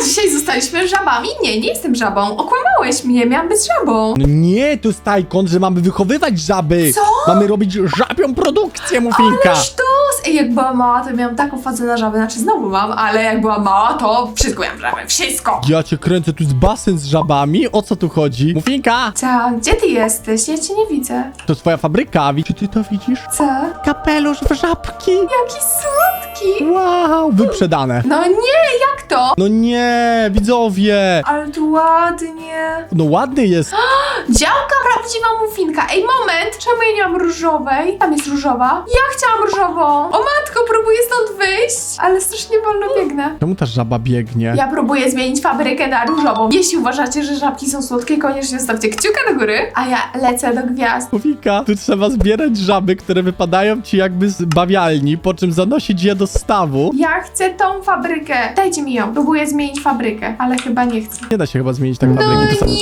A dzisiaj zostaliśmy żabami? Nie, nie jestem żabą. Okłamałeś mnie, miałam być żabą. No nie, to jest tajkon, że mamy wychowywać żaby. Co? Mamy robić żabią produkcję, Mufinka. Ale sztos! Ej, jak byłam mała, to miałam taką fazę na żaby. Znaczy znowu mam, ale jak byłam mała, to wszystko miałam żaby. Wszystko! Ja cię kręcę, tu jest basen z żabami. O co tu chodzi? Mufinka, Co? Gdzie ty jesteś? Ja cię nie widzę. to twoja fabryka. Wi- Czy ty to widzisz? Co? Kapelusz w żabki. Jaki słodki! Wow, wyprzedane. No nie, jak to? No nie, widzowie. Ale tu ładnie. No ładny jest. Działka prawdziwa muffinka. Ej, moment! Czemu ja nie mam różowej? Tam jest różowa. Ja chciałam różową. O matko, próbuję stąd wyjść, ale strasznie wolno biegnę. Czemu ta żaba biegnie? Ja próbuję zmienić fabrykę na różową. Jeśli uważacie, że żabki są słodkie, koniecznie stawcie kciuka do góry, a ja lecę do gwiazd. Mufinka, tu trzeba zbierać żaby, które wypadają ci jakby z bawialni, po czym zanosić je do stawu. Ja chcę tą fabrykę. Dajcie mi ją. Próbuję zmienić fabrykę, ale chyba nie chcę. Nie da się chyba zmienić tak fabryki. to samo.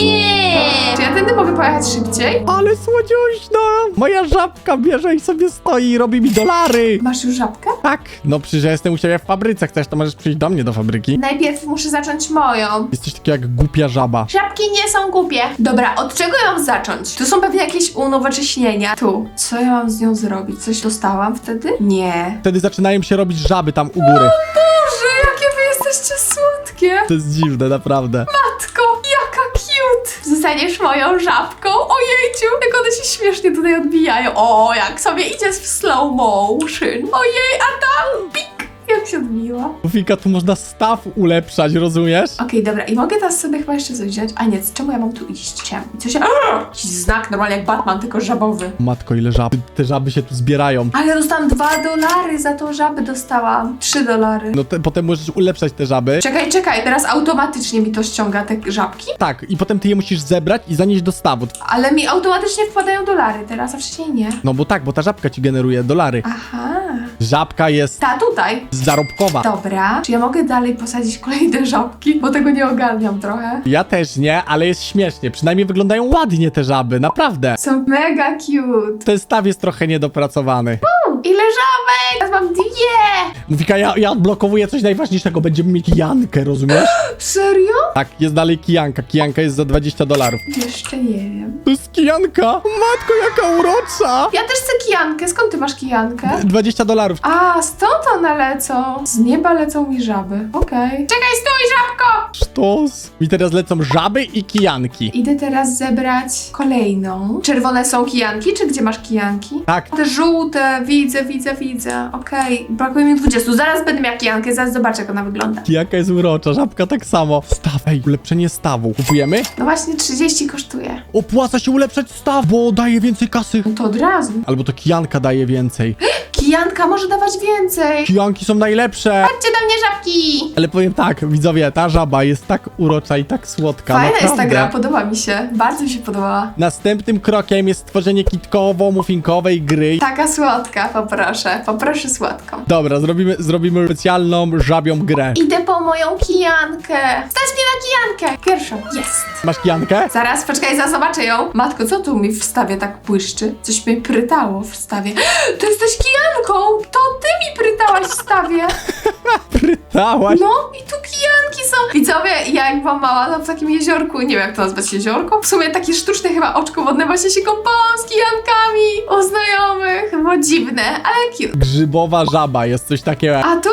Czy ja tędy mogę pojechać szybciej? Ale słodziuśna! Moja żabka bierze i sobie stoi i robi mi dolary! Masz już żabkę? Tak, no przecież ja jestem u ciebie w fabryce, chcesz, to możesz przyjść do mnie do fabryki. Najpierw muszę zacząć moją. Jesteś taki jak głupia żaba. Żabki nie są głupie. Dobra, od czego mam zacząć? Tu są pewnie jakieś unowocześnienia. Tu. Co ja mam z nią zrobić? Coś dostałam wtedy? Nie. Wtedy zaczynają się robić żaby tam u góry. Boże, jakie wy jesteście słodkie. To jest dziwne, naprawdę. Matko, Zostaniesz moją żabką. Ojejciu, jak one się śmiesznie tutaj odbijają. O, jak sobie idzie w slow motion. Ojej, a tam. Się. Mufika, tu można staw ulepszać, rozumiesz? Okej, dobra, i mogę teraz sobie chyba jeszcze coś wziąć. A nie, czemu ja mam tu iść? Chciałam. I coś. Jakiś znak normalnie jak Batman, tylko żabowy. Matko, ile żab. Te żaby się tu zbierają. Ale dostałam dwa dolary za tą żabę dostałam. Trzy dolary. No te, potem możesz ulepszać te żaby. Czekaj, czekaj, teraz automatycznie mi to ściąga te żabki. Tak, i potem ty je musisz zebrać i zanieść do stawu. Ale mi automatycznie wpadają dolary teraz, a wcześniej nie. No bo tak, bo ta żabka ci generuje dolary. Aha. Żabka jest Ta tutaj. Dobra. Czy ja mogę dalej posadzić kolejne żabki? Bo tego nie ogarniam trochę. Ja też nie, ale jest śmiesznie. Przynajmniej wyglądają ładnie te żaby, naprawdę. Są mega cute. Ten staw jest trochę niedopracowany. Ile żabek? Teraz mam dwie. Mówika, ja, ja odblokowuję coś najważniejszego. Będziemy mieć Jankę, rozumiesz? Serio? Tak, jest dalej Kijanka. Kijanka jest za 20 dolarów. Jeszcze nie wiem. To jest Kijanka! Matko, jaka urocza! Ja kijankę. Skąd ty masz kijankę? 20 dolarów. A, stąd one lecą. Z nieba lecą mi żaby. Okej. Czekaj, stój, żabko! Sztos. Mi teraz lecą żaby i kijanki. Idę teraz zebrać kolejną. Czerwone są kijanki, czy gdzie masz kijanki? Tak. Te żółte, widzę, widzę, widzę. Okej, brakuje mi 20. Zaraz będę miała kijankę, zaraz zobaczę, jak ona wygląda. Kijanka jest urocza, żabka tak samo. Staw, ej, ulepszenie stawu. Kupujemy? No właśnie 30 kosztuje. Opłaca się ulepszać staw, bo daje więcej kasy. No to od razu. Albo to kijanka daje więcej. Kijanka może dawać więcej. Kijanki są najlepsze. Chodźcie do mnie, żabki! Ale powiem tak, widzowie, ta żaba jest tak urocza i tak słodka. Fajna jest ta naprawdę. gra, podoba mi się. Bardzo mi się podobała. Następnym krokiem jest stworzenie kitkowo-muffinkowej gry. Taka słodka, poproszę. Poproszę słodką. Dobra, zrobimy, zrobimy specjalną żabią grę. Idę po moją kijankę. Stać mnie na kijankę. Pierwszą. Jest. Masz kijankę? Zaraz, poczekaj, zaraz zobaczę ją. Matko, co tu mi w stawie tak błyszczy? Coś mi prytało w stawie. To jesteś kijanką! To ty mi prytałaś w stawie! Prytałaś. No i tu kijanki są. Widzowie, ja jak byłam mała, tam w takim jeziorku, nie wiem jak to nazwać jeziorko, w sumie takie sztuczne chyba oczko wodne, właśnie się kąpałam z kijankami u znajomych. Było dziwne, ale cute. Grzybowa żaba, jest coś takiego. A tu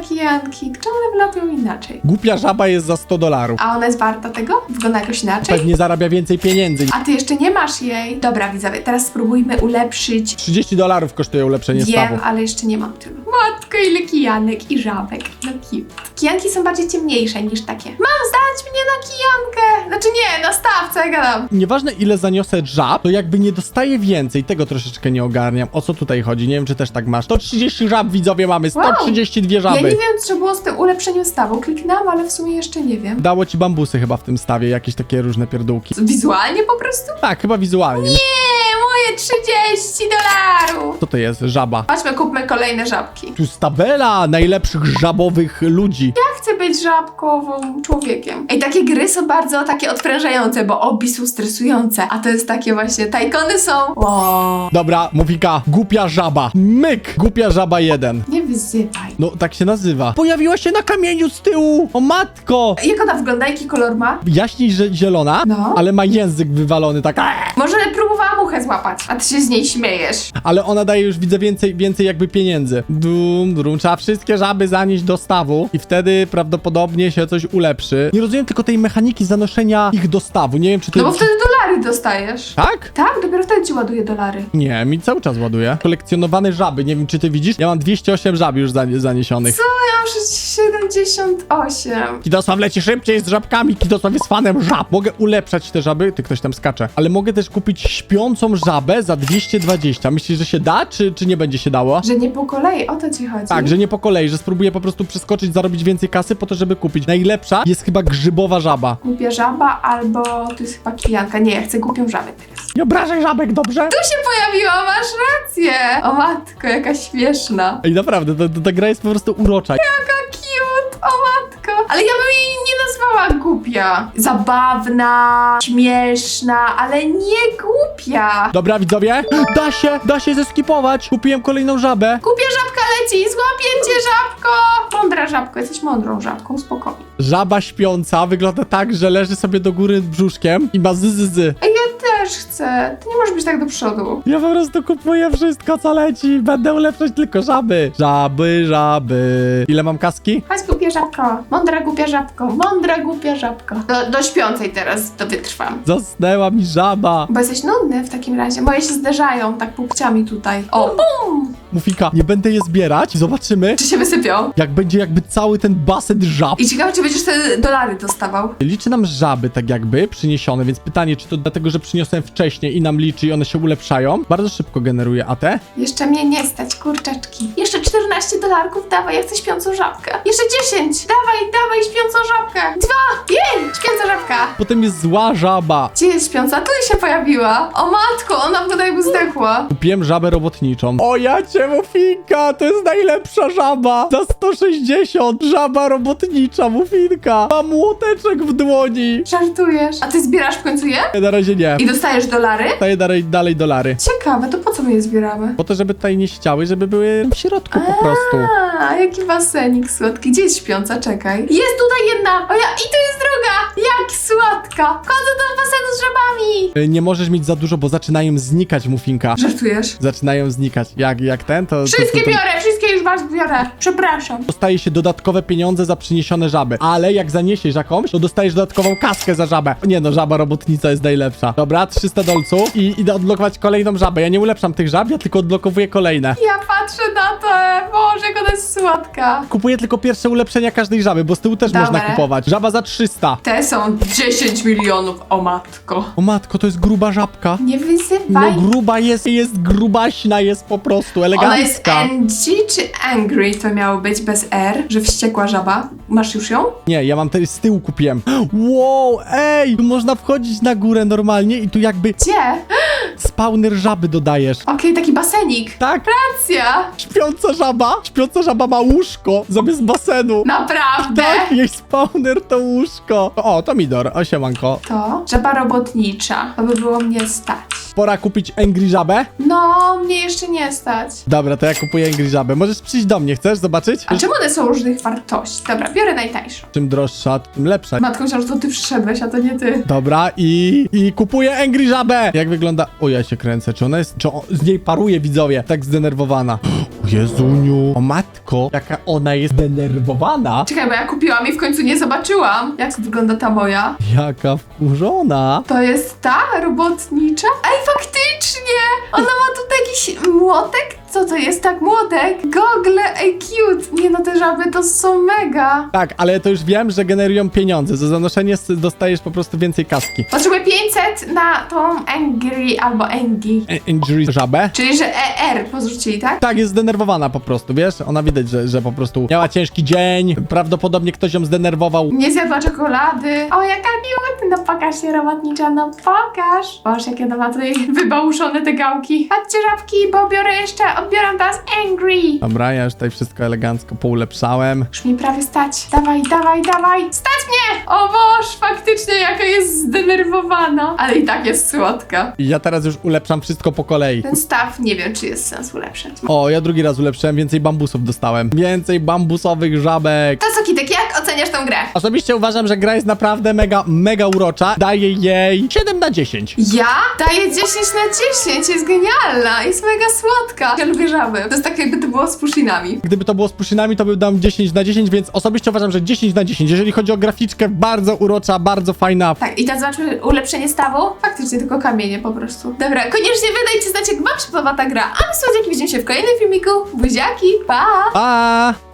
kijanki. Czemu one wylatują inaczej? Głupia żaba jest za 100 dolarów. A ona jest warta tego? Wygląda jakoś inaczej? Pewnie zarabia więcej pieniędzy. A ty jeszcze nie masz jej. Dobra, widzowie, teraz spróbujmy ulepszyć 30 dolarów kosztuje ulepszenie stawu. Wiem, ale jeszcze nie mam tylu. Matko, ile kijanek i żabek. No cute. Kijanki są bardziej ciemniejsze niż takie. Mam zdać mnie na kijankę! Znaczy nie, na staw, co ja gadam. Nieważne ile zaniosę żab, to jakby nie dostaję więcej. Tego troszeczkę nie ogarniam. O co tutaj chodzi? Nie wiem, czy też tak masz. 130 żab, widzowie, mamy. 132 Ja żaby. nie wiem, co było z tym ulepszeniem stawu. Kliknęłam, ale w sumie jeszcze nie wiem. Dało ci bambusy chyba w tym stawie, jakieś takie różne pierdółki. Wizualnie po prostu? Tak, chyba wizualnie. Nie, 30 dolarów. Co to jest? Żaba. Chodźmy, kupmy kolejne żabki. Tu jest tabela najlepszych żabowych ludzi. Ja chcę być żabkową człowiekiem. Ej, takie gry są bardzo takie odprężające, bo obi są stresujące, a to jest takie właśnie, tajkony są... Wow. Dobra, Mowika, głupia żaba. Myk! Głupia żaba 1. Nie wyzywaj. No, tak się nazywa. Pojawiła się na kamieniu z tyłu! O matko! Jak ona wygląda? Jaki kolor ma? Jaśniej, że zielona, No. ale ma język wywalony tak. Może muchę złapać, a ty się z niej śmiejesz. Ale ona daje już, widzę, więcej, więcej jakby pieniędzy. Dum, dum, trzeba wszystkie żaby zanieść do stawu i wtedy prawdopodobnie się coś ulepszy. Nie rozumiem tylko tej mechaniki zanoszenia ich do stawu. Nie wiem, czy to No bo jest... wtedy dolary dostajesz. Tak? Tak, dopiero wtedy ci ładuje dolary. Nie, mi cały czas ładuje. Kolekcjonowane żaby, nie wiem, czy ty widzisz? Ja mam 208 żab już zanie- zaniesionych. Co? Ja mam przecież 78. Kidosław leci szybciej z żabkami, Kidosław jest fanem żab. Mogę ulepszać te żaby, ty ktoś tam skacze, ale mogę też kupić śpiącą żabę za 220. Myślisz, że się da, czy, czy nie będzie się dało? Że nie po kolei, o to ci chodzi. Tak, że nie po kolei, że spróbuję po prostu przeskoczyć, zarobić więcej kasy po to, żeby kupić. Najlepsza jest chyba grzybowa żaba. Głupia żaba albo to jest chyba kijanka. Nie, ja chcę głupią żabę teraz. Nie obrażaj żabek, dobrze? Tu się pojawiła, masz rację. O matko, jaka śmieszna. Ej, naprawdę, ta, ta, ta gra jest po prostu urocza. Jaka cute, o matko. Ale ja bym jej nie nazwała głupia. Zabawna, śmieszna, ale nie głupia. Dobra, widzowie, da się, da się zeskipować. Kupiłem kolejną żabę. Głupia żabka leci, złapię cię żabko. Mądra żabko, jesteś mądrą żabką, spokojnie. Żaba śpiąca wygląda tak, że leży sobie do góry brzuszkiem i ma zyzyzy. Ej, też chcę. Ty nie możesz być tak do przodu. Ja po prostu kupuję wszystko, co leci. Będę ulepszać tylko żaby. Żaby, żaby. Ile mam kaski? Chodź, głupia żabko. Mądra głupia żabko. Mądra głupia żabko. Do, do śpiącej teraz to wytrwam. Zasnęła mi żaba. Bo jesteś nudny w takim razie. Moje się zderzają tak pupciami tutaj. O, bum! Mufika, nie będę je zbierać. Zobaczymy, Czy się wysypią? jak będzie jakby cały ten basen żab. I ciekawe, czy będziesz te dolary dostawał. Liczy nam żaby tak jakby przyniesione, więc pytanie, czy to dlatego, że przyniosłem wcześniej i nam liczy i one się ulepszają? Bardzo szybko generuje AT. Jeszcze mnie nie stać, kurczaczki. Jeszcze 14 dolarków, dawaj, ja chcę śpiącą żabkę. Jeszcze 10, dawaj, dawaj, śpiącą żabkę. Dwa, jej, śpiąca żabka. Potem jest zła żaba. Gdzie jest śpiąca? Tu się pojawiła. O matko, ona wygląda jakby zdechła. Kupiłem żabę robotniczą. O ja cię Mufinka, to jest najlepsza żaba. Za 160, żaba robotnicza, Mufinka. Ma młoteczek w dłoni. Żartujesz. A ty zbierasz w końcu je? Na razie nie. I dostajesz dolary? Daję dalej, dalej dolary. Ciekawe, to po co my je zbieramy? Po to, żeby tutaj nie ściały, żeby były w środku po prostu. A, jaki basenik słodki. Gdzie jest śpiąca? Czekaj. Jest tutaj jedna! O ja, i tu jest druga! Jak słodka! Wchodzę do basenu Nie możesz mieć za dużo, bo zaczynają znikać, Mufinka. Żartujesz? Zaczynają znikać. Jak, jak ten, to... to, Wszystkie to, to... biorę, Przepraszam. Dostaje się dodatkowe pieniądze za przyniesione żaby. Ale jak zaniesiesz jakąś, to dostajesz dodatkową kaskę za żabę. Nie no, żaba robotnica jest najlepsza. Dobra, 300 dolców i idę odblokować kolejną żabę. Ja nie ulepszam tych żab, ja tylko odblokowuję kolejne. Ja patrzę na to. Boże, jak ona jest słodka. Kupuję tylko pierwsze ulepszenia każdej żaby, bo z tyłu też Dobra. można kupować. Żaba za 300. Te są 10 milionów, o matko. O matko, to jest gruba żabka. Nie No wyzywaj. gruba jest, jest grubaśna, jest po prostu Ona jest elegancka. NG czy Angry to miało być bez R, że wściekła żaba. Masz już ją? Nie, ja mam te z tyłu kupiłem. Wow, ej! Tu można wchodzić na górę normalnie i tu jakby Gdzie? spawner żaby dodajesz. Okej, taki basenik. Tak, Racja. śpiąca żaba. Śpiąca żaba ma łóżko zamiast basenu. Naprawdę? Tak, jej spawner to łóżko. O, to Midor, o siemanko. To żaba robotnicza. To by było mnie stać. Pora kupić Angry żabę? No, mnie jeszcze nie stać. Dobra, to ja kupuję Angry żabę. Możesz przyjść do mnie, chcesz zobaczyć? A czemu one są różnych wartości? Dobra, biorę najtańszą. Czym droższa, tym lepsza. Matko, myślałam, że to ty przyszedłeś, a to nie ty. Dobra, i, i kupuję Angry żabę. Jak wygląda? O, ja się kręcę. Czy ona jest, czy o, z niej paruje widzowie? Tak zdenerwowana. Jezuniu. O matko, jaka ona jest zdenerwowana. Czekaj, bo ja kupiłam i w końcu nie zobaczyłam, jak wygląda ta moja. Jaka wkurzona. To jest ta robotnicza? Ej, faktycznie! Ona ma tutaj jakiś młotek Co to jest tak młodek? Gogle, ej cute. Nie no, te żaby to są mega. Tak, ale to już wiem, że generują pieniądze. Za zanoszenie s- dostajesz po prostu więcej kaski. Potrzebuję 500 na tą Angry albo Angie. E- Injury żabę. Czyli, że ER pozrzucili, tak? Tak, jest zdenerwowana po prostu, wiesz? Ona widać, że, że po prostu miała ciężki dzień, prawdopodobnie ktoś ją zdenerwował. Nie zjadła czekolady. O, jaka cute. No pokaż się, robotnicza, no pokaż. Boże, jakie ona ma tutaj wybałuszone te gałki. Chodźcie, żabki, bo biorę jeszcze, odbieram teraz Angry. Dobra, ja już tutaj wszystko elegancko poulepszałem. Już mi prawie stać. Dawaj, dawaj, dawaj. Stać mnie! O Boż, faktycznie jaka jest zdenerwowana. Ale i tak jest słodka. I ja teraz już ulepszam wszystko po kolei. Ten staw nie wiem, czy jest sens ulepszać. O, ja drugi raz ulepszyłem, więcej bambusów dostałem. Więcej bambusowych żabek. To co, Kitek, jak oceniasz tą grę? Osobiście uważam, że gra jest naprawdę mega, mega urocza. Daję jej 7 na 10. Ja daję 10 na 10, jest genialna, jest mega słodka. Ja lubię żaby. To jest tak jakby to było z puszynami. Gdyby to było z puszynami, to bym dam 10 na 10, więc osobiście uważam, że 10 na 10. Jeżeli chodzi o graficzkę, bardzo urocza, bardzo fajna. Tak, i teraz zobaczmy ulepszenie stawu. Faktycznie tylko kamienie po prostu. Dobra, koniecznie wydajcie znać, jak wam się podoba ta gra. A my słodziaki widzimy się w kolejnym filmiku. Buziaki, pa! Pa!